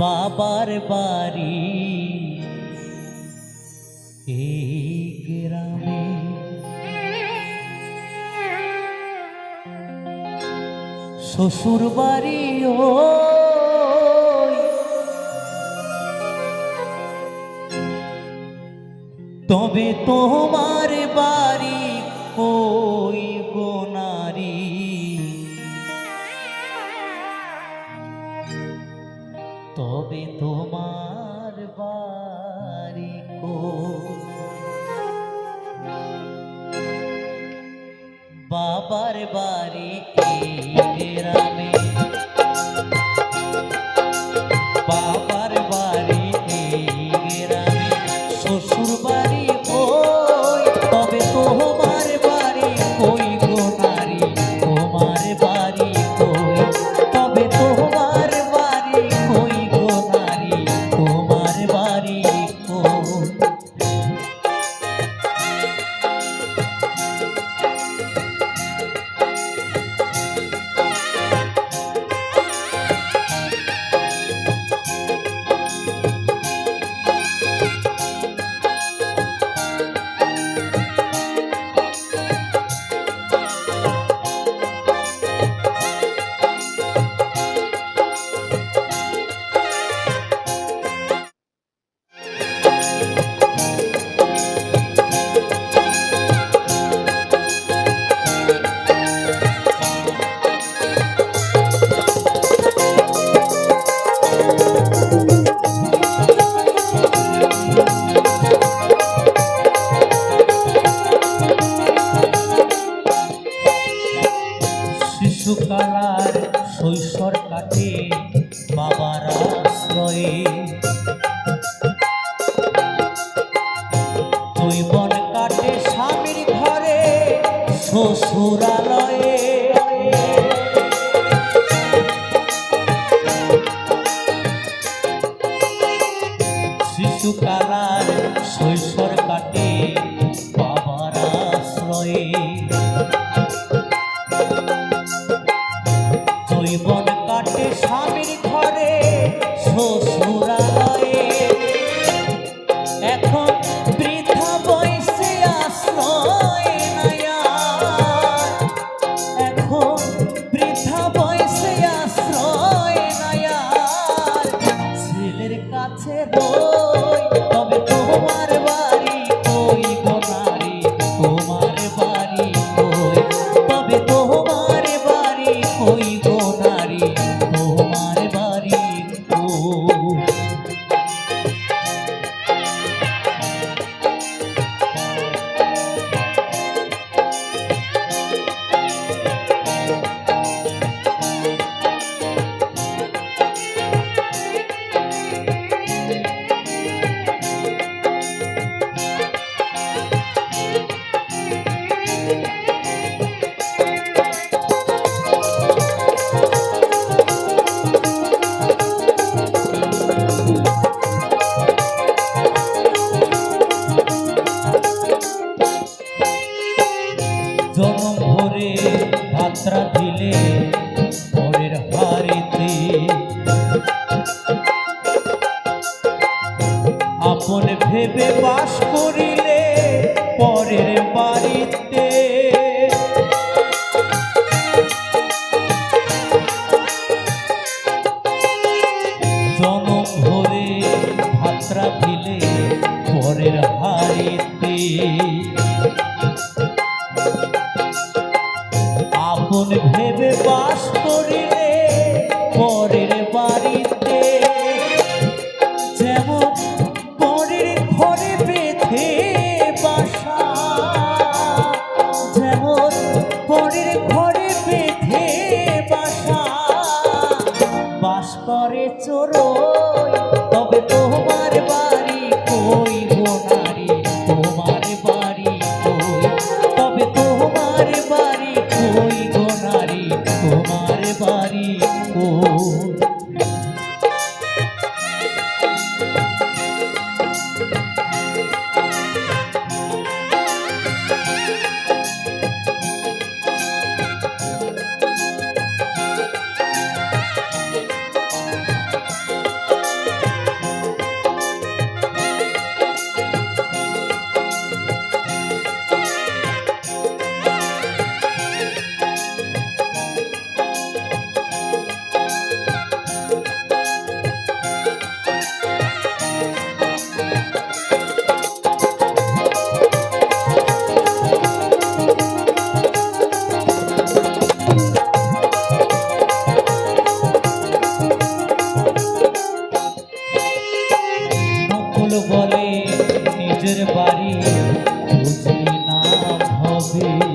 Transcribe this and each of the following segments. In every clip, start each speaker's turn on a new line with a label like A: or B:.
A: বাবার বাড়ি এই গ্রামে। শ্বশুর বাড়ি তবে তোমার বাড়ি কই গো নারী তবে তোমার বাড়ি কই? বাবার বাড়ি এই বাবার আশ্রয়ে জৈবন কাটে স্বামীর ঘরে শ্বশুরালয়ে। শিশুকালার শৈশর কাটে বাবার আশ্রয়ে আপন ভেবে বাস করিলে আপন ভেবে বাস করিলে পরের বাড়িতে? যেমন পরের ঘরে বেঁধে বাসা, যেমন পরের ঘরে বেঁধে বাসা। বাস করে চোরই, তবে তোমার বাড়ি কই গো নারী? তোমার বাড়ি কই? তবে তোমার বাড়ি কই more. হবে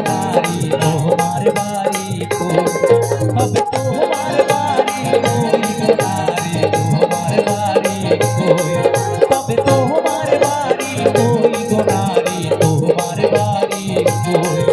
A: বাড়ি তোমার বাড়ি হবে তোমার বাড়ি তোমার বাড়ি তবে তোমার বাড়ি তোমার বাড়ি তোমার বাড়ি